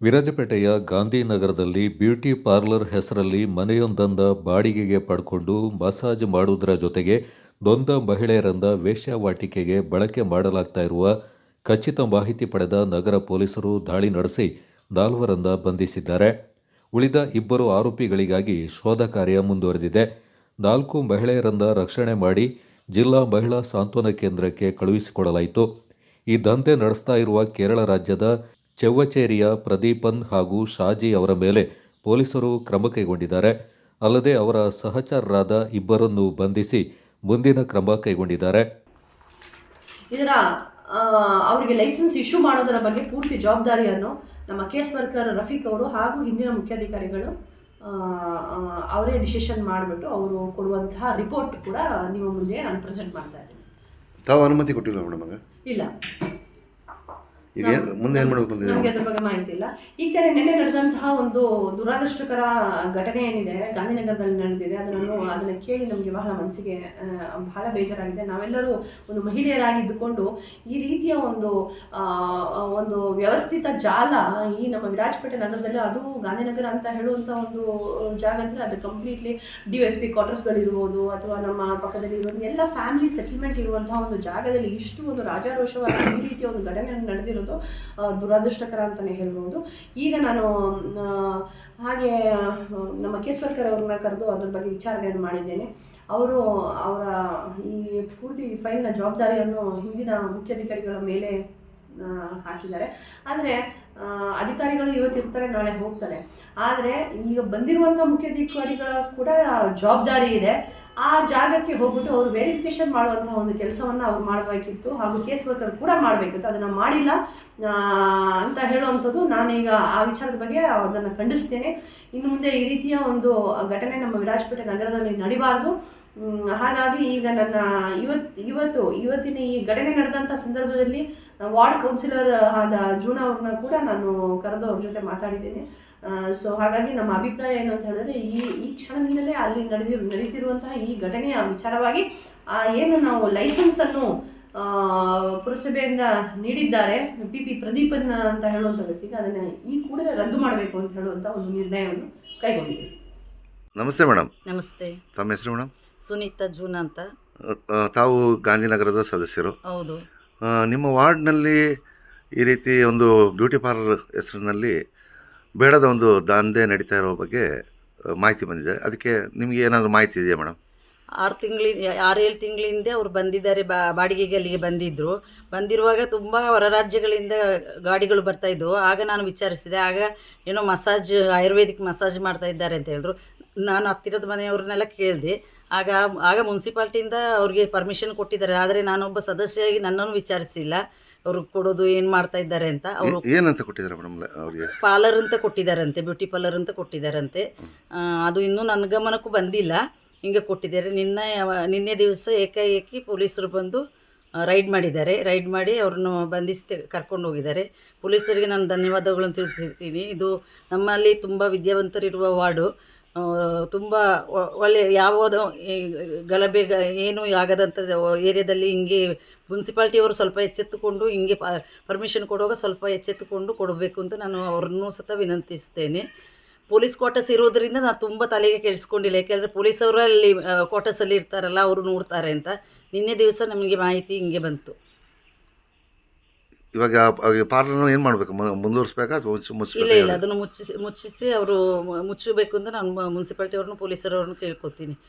ವಿರಾಜಪೇಟೆಯ ಗಾಂಧಿನಗರದಲ್ಲಿ beauty parlour ಹೆಸರಲ್ಲಿ ಮನೆಯೊಂದನ್ನ ಬಾಡಿಗೆಗೆ ಪಡ್ಕೊಂಡು ಮಸಾಜ್ ಮಾಡುವುದರ ಜೊತೆಗೆ ದೊಂದ ಮಹಿಳೆಯರಂದ ವೇಶ್ಯಾವಾಟಿಕೆಗೆ ಬಳಕೆ ಮಾಡಲಾಗ್ತಾ ಇರುವ ಖಚಿತ ಮಾಹಿತಿ ಪಡೆದ ನಗರ ಪೊಲೀಸರು ದಾಳಿ ನಡೆಸಿ ನಾಲ್ವರನ್ನ ಬಂಧಿಸಿದ್ದಾರೆ. ಉಳಿದ ಇಬ್ಬರು ಆರೋಪಿಗಳಿಗಾಗಿ ಶೋಧ ಕಾರ್ಯ ಮುಂದುವರೆದಿದೆ. ನಾಲ್ಕು ಮಹಿಳೆಯರನ್ನ ರಕ್ಷಣೆ ಮಾಡಿ ಜಿಲ್ಲಾ ಮಹಿಳಾ ಸಾಂತ್ವನ ಕೇಂದ್ರಕ್ಕೆ ಕಳುಹಿಸಿಕೊಡಲಾಯಿತು. ಈ ದಂಧೆ ನಡೆಸ್ತಾ ಇರುವ ಕೇರಳ ರಾಜ್ಯದ ಚೆವ್ವಚೇರಿಯ ಪ್ರದೀಪನ್ ಹಾಗೂ ಶಾಜಿ ಅವರ ಮೇಲೆ ಪೊಲೀಸರು ಕ್ರಮ ಕೈಗೊಂಡಿದ್ದಾರೆ. ಅಲ್ಲದೆ ಅವರ ಸಹಚರರಾದ ಇಬ್ಬರನ್ನು ಬಂಧಿಸಿ ಮುಂದಿನ ಕ್ರಮ ಕೈಗೊಂಡಿದ್ದಾರೆ. ಇದರ ಅವರಿಗೆ ಲೈಸೆನ್ಸ್ ಇಶ್ಯೂ ಮಾಡೋದರ ಬಗ್ಗೆ ಪೂರ್ತಿ ಜವಾಬ್ದಾರಿಯನ್ನು ನಮ್ಮ ಕೇಸ್ ವರ್ಕರ್ ರಫೀಕ್ ಅವರು ಹಾಗೂ ಹಿಂದಿನ ಮುಖ್ಯಾಧಿಕಾರಿಗಳು ಅವರೇ ಡಿಸಿಷನ್ ಮಾಡಿಬಿಟ್ಟು ಅವರು ಕೊಡುವಂತಹ ರಿಪೋರ್ಟ್ ಕೂಡ ನಿಮ್ಮ ಮುಂದೆ ನಾನು ಪ್ರೆಸೆಂಟ್ ಮಾಡ್ತಾ ಇದ್ದೀನಿ. ತಾವು ಅನುಮತಿ ಕೊಟ್ಟಿಲ್ಲ ಮೇಡಮ್ ಇಲ್ಲ. ಈಗ ಏನು ಮುಂದೆ ಏನು ಮಾಡಬೇಕು ಅಂತ ನಮಗೆ ಅದ್ರ ಬಗ್ಗೆ ಮಾಹಿತಿ ಇಲ್ಲ. ಈ ಕಡೆ ನಿನ್ನೆ ನಡೆದಂತಹ ಒಂದು ದುರಾದೃಷ್ಟಕರ ಘಟನೆ ಏನಿದೆ ಗಾಂಧಿನಗರದಲ್ಲಿ ನಡೆದಿದೆ ಅದನ್ನು ಅದನ್ನ ಕೇಳಿ ನಮ್ಗೆ ಬಹಳ ಮನಸ್ಸಿಗೆ ಬಹಳ ಬೇಜಾರಾಗಿದೆ. ನಾವೆಲ್ಲರೂ ಒಂದು ಮಹಿಳೆಯರಾಗಿದ್ದುಕೊಂಡು ಈ ರೀತಿಯ ಒಂದು ಒಂದು ವ್ಯವಸ್ಥಿತ ಜಾಲ ಈ ನಮ್ಮ ವಿರಾಜಪೇಟೆ ನಗರದಲ್ಲಿ ಅದು ಗಾಂಧಿನಗರ ಅಂತ ಹೇಳುವಂತ ಒಂದು ಜಾಗ ಅಂದರೆ ಅದು ಕಂಪ್ಲೀಟ್ಲಿ ಡಿ ಎಸ್ ಪಿ ಕ್ವಾರ್ಟರ್ಸ್ಗಳಿರ್ಬೋದು ಅಥವಾ ನಮ್ಮ ಪಕ್ಕದಲ್ಲಿ ಇರುವಂತಹ ಎಲ್ಲ ಫ್ಯಾಮಿಲಿ ಸೆಟಲ್ಮೆಂಟ್ ಇರುವಂತಹ ಒಂದು ಜಾಗದಲ್ಲಿ ಇಷ್ಟು ಒಂದು ರಾಜಾರೋಷವಾಗಿ ಈ ರೀತಿಯ ಒಂದು ಘಟನೆ ನಡೆದಿರೋದು ಆ, ದುರದೃಷ್ಟಕರ ಅಂತಲೇ ಹೇಳ್ಬೋದು. ಈಗ ನಾನು ಹಾಗೆ ನಮ್ಮ ಕೇಸ್ವರ್ಕರ್ ಅವ್ರನ್ನ ಕರೆದು ಅದ್ರ ಬಗ್ಗೆ ವಿಚಾರಣೆಯನ್ನು ಮಾಡಿದ್ದೇನೆ. ಅವರು ಅವರ ಈ ಪೂರ್ತಿ ಫೈಲ್ನ ಜವಾಬ್ದಾರಿಯನ್ನು ಹಿಂದಿನ ಮುಖ್ಯಾಧಿಕಾರಿಗಳ ಮೇಲೆ ಹಾಕಿದ್ದಾರೆ. ಆದರೆ ಅಧಿಕಾರಿಗಳು ಇವತ್ತು ಇರ್ತಾರೆ ನಾಳೆ ಹೋಗ್ತಾರೆ. ಆದರೆ ಈಗ ಬಂದಿರುವಂಥ ಮುಖ್ಯಾಧಿಕಾರಿಗಳ ಕೂಡ ಜವಾಬ್ದಾರಿ ಇದೆ. ಆ ಜಾಗಕ್ಕೆ ಹೋಗ್ಬಿಟ್ಟು ಅವರು ವೆರಿಫಿಕೇಶನ್ ಮಾಡುವಂತಹ ಒಂದು ಕೆಲಸವನ್ನು ಅವ್ರು ಮಾಡಬೇಕಿತ್ತು ಹಾಗೂ ಕೇಸ್ ವರ್ಕರ್ ಕೂಡ ಮಾಡಬೇಕಿತ್ತು. ಅದನ್ನು ಮಾಡಿಲ್ಲ ಅಂತ ಹೇಳುವಂಥದ್ದು ನಾನೀಗ ಆ ವಿಚಾರದ ಬಗ್ಗೆ ಅದನ್ನು ಖಂಡಿಸ್ತೇನೆ. ಇನ್ನು ಮುಂದೆ ಈ ರೀತಿಯ ಒಂದು ಘಟನೆ ನಮ್ಮ ವಿರಾಜಪೇಟೆ ನಗರದಲ್ಲಿ ನಡಿಬಾರ್ದು. ಹಾಗಾಗಿ ಈಗ ನನ್ನ ಇವತ್ತು ಇವತ್ತು, ಇವತ್ತಿನ ಈ ಘಟನೆ ನಡೆದಂಥ ಸಂದರ್ಭದಲ್ಲಿ ವಾರ್ಡ್ ಕೌನ್ಸಿಲರ್ ಆದ ಜೂನ್ ಅವ್ರನ್ನ ಕೂಡ ನಾನು ಕರೆದು ಅವ್ರ ಜೊತೆ ಮಾತಾಡಿದ್ದೇನೆ. ಸೊ ಹಾಗಾಗಿ ನಮ್ಮ ಅಭಿಪ್ರಾಯ ಏನು ಅಂತ ಹೇಳಿದ್ರೆ ಈ ಈ ಕ್ಷಣದಿಂದಲೇ ಅಲ್ಲಿ ನಡೆದಿರು ನಡೀತಿರುವಂತಹ ಈ ಘಟನೆಯ ವಿಚಾರವಾಗಿ ಆ, ಏನು ನಾವು ಲೈಸೆನ್ಸನ್ನು ಆ, ಪುರಸಭೆಯಿಂದ ನೀಡಿದ್ದಾರೆ ಪಿ ಪಿ ಪ್ರದೀಪನ್ ಅಂತ ಹೇಳುವಂಥ ವ್ಯಕ್ತಿಗೆ ಅದನ್ನು ಈ ಕೂಡಲೇ ರದ್ದು ಮಾಡಬೇಕು ಅಂತ ಹೇಳುವಂಥ ಒಂದು ನಿರ್ಣಯವನ್ನು ಕೈಗೊಂಡಿದೆ ನಮಸ್ತೆ ಮೇಡಮ್. ನಮಸ್ತೆ. ತಮ್ಮ ಹೆಸರು ಮೇಡಮ್? ಸುನೀತಾ ಜೂನ್ ಅಂತ. ತಾವು ಗಾಂಧಿನಗರದ ಸದಸ್ಯರು. ಹೌದು. ನಿಮ್ಮ ವಾರ್ಡ್ನಲ್ಲಿ ಈ ರೀತಿ ಒಂದು ಬ್ಯೂಟಿ ಪಾರ್ಲರ್ ಹೆಸರಿನಲ್ಲಿ ಬೇಡದ ಒಂದು ದಂಧೆ ನಡೀತಾ ಇರೋ ಬಗ್ಗೆ ಮಾಹಿತಿ ಬಂದಿದೆ. ಅದಕ್ಕೆ ನಿಮಗೆ ಏನಾದರೂ ಮಾಹಿತಿ ಇದೆಯಾ ಮೇಡಮ್ ಆರು ತಿಂಗಳಿಂದ ಆರೇಳು ತಿಂಗಳಿಂದ ಅವ್ರು ಬಂದಿದ್ದಾರೆ, ಬಾ, ಬಾಡಿಗೆಗೆ ಅಲ್ಲಿಗೆ ಬಂದಿದ್ದರು ಬಂದಿರುವಾಗ ತುಂಬ ಹೊರ ರಾಜ್ಯಗಳಿಂದ ಗಾಡಿಗಳು ಬರ್ತಾ ಇದ್ದವು ಆಗ ನಾನು ವಿಚಾರಿಸಿದೆ, ಆಗ ಏನೋ ಮಸಾಜ್, ಆಯುರ್ವೇದಿಕ್ ಮಸಾಜ್ ಮಾಡ್ತಾ ಇದ್ದಾರೆ ಅಂತ ಹೇಳಿದ್ರು. ನಾನು ಹತ್ತಿರದ ಮನೆಯವ್ರನ್ನೆಲ್ಲ ಕೇಳಿದೆ. ಆಗ ಆಗ ಮುನ್ಸಿಪಾಲ್ಟಿಯಿಂದ ಅವ್ರಿಗೆ ಪರ್ಮಿಷನ್ ಕೊಟ್ಟಿದ್ದಾರೆ. ಆದರೆ ನಾನೊಬ್ಬ ಸದಸ್ಯರಾಗಿ ನನ್ನನ್ನು ವಿಚಾರಿಸಿಲ್ಲ. ಅವರು ಕೊಡೋದು ಏನು ಮಾಡ್ತಾ ಇದ್ದಾರೆ ಅಂತ ಅವರು ಏನಂತ ಕೊಟ್ಟಿದ್ದಾರೆ ಮೇಡಮ್ ಅವರಿಗೆ? ಪಾರ್ಲರ್ ಅಂತ ಕೊಟ್ಟಿದ್ದಾರಂತೆ ಬ್ಯೂಟಿ ಪಾರ್ಲರ್ ಅಂತ ಕೊಟ್ಟಿದ್ದಾರಂತೆ. ಆ, ಅದು ಇನ್ನೂ ನನ್ನ ಗಮನಕ್ಕೂ ಬಂದಿಲ್ಲ. ಹಿಂಗೆ ಕೊಟ್ಟಿದ್ದಾರೆ. ನಿನ್ನೆ ನಿನ್ನೆ ದಿವಸ ಏಕಾಏಕಿ ಪೊಲೀಸರು ಬಂದು ರೈಡ್ ಮಾಡಿದ್ದಾರೆ. ರೈಡ್ ಮಾಡಿ ಅವ್ರನ್ನ ಬಂಧಿಸಿ ತೆ- ಕರ್ಕೊಂಡು ಹೋಗಿದ್ದಾರೆ. ಪೊಲೀಸರಿಗೆ ನಾನು ಧನ್ಯವಾದಗಳನ್ನು ತಿಳಿಸಿರ್ತೀನಿ ಇದು ನಮ್ಮಲ್ಲಿ ತುಂಬ ವಿದ್ಯಾವಂತರಿರುವ ವಾರ್ಡು. ತುಂಬ ಒಳ್ಳೆ ಯಾವುದೋ ಗಲಭೆ ಏನು ಆಗದಂಥ ಏರಿಯಾದಲ್ಲಿ ಹಿಂಗೆ ಮುನ್ಸಿಪಾಲ್ಟಿಯವರು ಸ್ವಲ್ಪ ಎಚ್ಚೆತ್ತುಕೊಂಡು ಹಿಂಗೆ ಪರ್ಮಿಷನ್ ಕೊಡುವಾಗ ಸ್ವಲ್ಪ ಎಚ್ಚೆತ್ತುಕೊಂಡು ಕೊಡಬೇಕು ಅಂತ ನಾನು ಅವ್ರನ್ನೂ ಸತ ವಿನಂತಿಸ್ತೇನೆ. ಪೊಲೀಸ್ ಕ್ವಾರ್ಟರ್ಸ್ ಇರೋದರಿಂದ ನಾನು ತುಂಬ ತಲೆಗೆ ಕೆಡಿಸ್ಕೊಂಡಿಲ್ಲ. ಯಾಕೆಂದರೆ ಪೊಲೀಸವರು ಅಲ್ಲಿ ಕ್ವಾರ್ಟರ್ಸಲ್ಲಿ ಇರ್ತಾರಲ್ಲ, ಅವರು ನೋಡ್ತಾರೆ ಅಂತ. ನಿನ್ನೆ ದಿವಸ ನಮಗೆ ಮಾಹಿತಿ ಹಿಂಗೆ ಬಂತು. ಇವಾಗ ಪಾರ್ಲರ್ ಏನು ಮಾಡಬೇಕು? ಮುಂದುವರಿಸ್ಬೇಕಾ ಇಲ್ಲ ಇಲ್ಲ ಅದನ್ನು ಮುಚ್ಚಿಸಿ ಮುಚ್ಚಿಸಿ ಅವರು ಮುಚ್ಚಬೇಕು ಅಂತ ನಾನು ಮುನ್ಸಿಪಾಲ್ಟಿ ಅವ್ರನ್ನ ಪೊಲೀಸರವ್ರನ್ನೂ ಕೇಳ್ಕೊತೀನಿ.